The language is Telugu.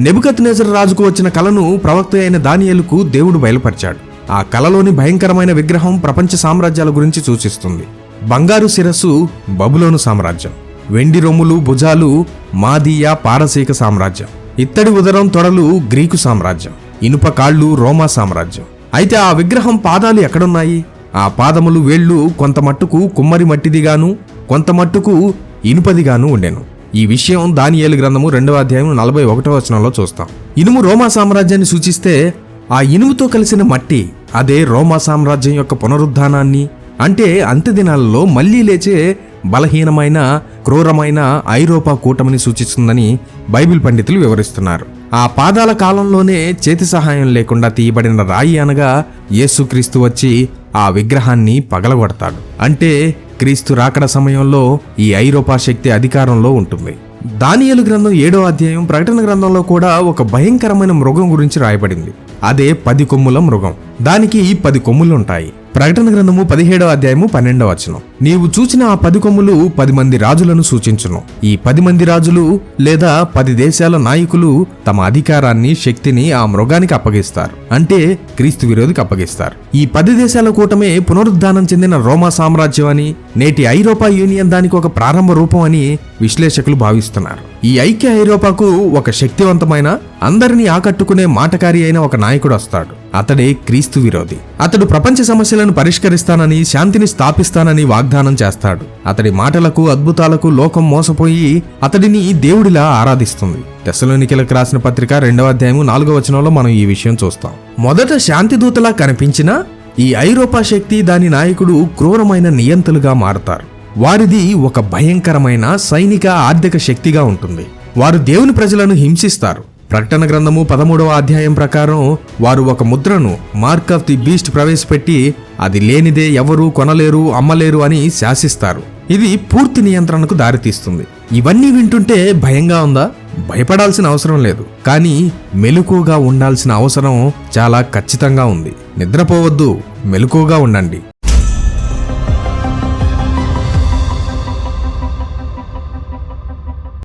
నెబుకత్ రాజుకు వచ్చిన కలను ప్రవక్త అయిన దానియేలుకు దేవుడు బయలుపరిచాడు. ఆ కలలోని భయంకరమైన విగ్రహం ప్రపంచ సామ్రాజ్యాల గురించి సూచిస్తుంది. బంగారు శిరస్సు బబులోను సామ్రాజ్యం. వెండి రొమ్ములు భుజాలు మాదీయ పారసీక సామ్రాజ్యం. ఇత్తడి ఉదరం తొడలు గ్రీకు సామ్రాజ్యం. ఇనుప కాళ్ళు రోమా సామ్రాజ్యం. అయితే ఆ విగ్రహం పాదాలు ఎక్కడున్నాయి? ఆ పాదములు వేళ్ళు కొంత మట్టుకు కుమ్మరి మట్టిదిగాను కొంత మట్టుకు ఇనుపదిగాను ఉండెను. ఈ విషయం దానియేలు గ్రంథము రెండవ అధ్యాయం నలభై ఒకటో వచనంలో చూస్తాం. ఇనుము రోమా సామ్రాజ్యాన్ని సూచిస్తే ఆ ఇనుముతో కలిసిన మట్టి అదే రోమా సామ్రాజ్యం యొక్క పునరుద్ధానాన్ని. అంటే అంత్య దినాలలో మళ్ళీ లేచే బలహీనమైన క్రూరమైన ఐరోపా కూటమిని సూచిస్తుందని బైబిల్ పండితులు వివరిస్తున్నారు. ఆ పాదాల కాలంలోనే చేతి సహాయం లేకుండా తీయబడిన రాయి అనగా యేసుక్రీస్తు వచ్చి ఆ విగ్రహాన్ని పగలగొడతాడు. అంటే క్రీస్తు రాకడ సమయంలో ఈ ఐరోపా శక్తి అధికారంలో ఉంటుంది. దానియలు గ్రంథం ఏడో అధ్యాయం ప్రకటన గ్రంథంలో కూడా ఒక భయంకరమైన మృగం గురించి రాయబడింది. అదే పది కొమ్ముల మృగం. దానికి ఈ పది కొమ్ములుంటాయి. ప్రకటన గ్రంథము పదిహేడవ అధ్యాయము పన్నెండవ వచనం. నీవు చూచిన ఆ పది కొమ్ములు పది మంది రాజులను సూచించును. ఈ పది మంది రాజులు లేదా పది దేశాల నాయకులు తమ అధికారాన్ని శక్తిని ఆ మృగానికి అప్పగిస్తారు. అంటే క్రీస్తు విరోధికి అప్పగిస్తారు. ఈ పది దేశాల కూటమే పునరుద్ధానం చెందిన రోమా సామ్రాజ్యం అని నేటి ఐరోపా యూనియన్ దానికి ఒక ప్రారంభ రూపం అని విశ్లేషకులు భావిస్తున్నారు. ఈ ఐక్య ఐరోపాకు ఒక శక్తివంతమైన అందరినీ ఆకట్టుకునే మాటకారి అయిన ఒక నాయకుడు వస్తాడు. అతడే క్రీస్తు విరోధి. అతడు ప్రపంచ సమస్యలను పరిష్కరిస్తానని శాంతిని స్థాపిస్తానని వాగ్దానం చేస్తాడు. అతడి మాటలకు అద్భుతాలకు లోకం మోసపోయి అతడిని దేవుడిలా ఆరాధిస్తుంది. తెసలోనికలకు రాసిన పత్రిక రెండవ అధ్యాయం నాలుగవ వచనంలో మనం ఈ విషయం చూస్తాం. మొదట శాంతి దూతలా కనిపించినా ఈ ఐరోపా శక్తి దాని నాయకుడు క్రూరమైన నియంతలుగా మారతారు. వారిది ఒక భయంకరమైన సైనిక ఆర్థిక శక్తిగా ఉంటుంది. వారు దేవుని ప్రజలను హింసిస్తారు. ప్రకటన గ్రంథము పదమూడవ అధ్యాయం ప్రకారం వారు ఒక ముద్రను మార్క్ ఆఫ్ ది బీస్ట్ ప్రవేశపెట్టి అది లేనిదే ఎవరు కొనలేరు అమ్మలేరు అని శాసిస్తారు. ఇది పూర్తి నియంత్రణకు దారితీస్తుంది. ఇవన్నీ వింటుంటే భయంగా ఉందా? భయపడాల్సిన అవసరం లేదు. కానీ మెలకుగా ఉండాల్సిన అవసరం చాలా ఖచ్చితంగా ఉంది. నిద్రపోవద్దు. మెలకుగా ఉండండి.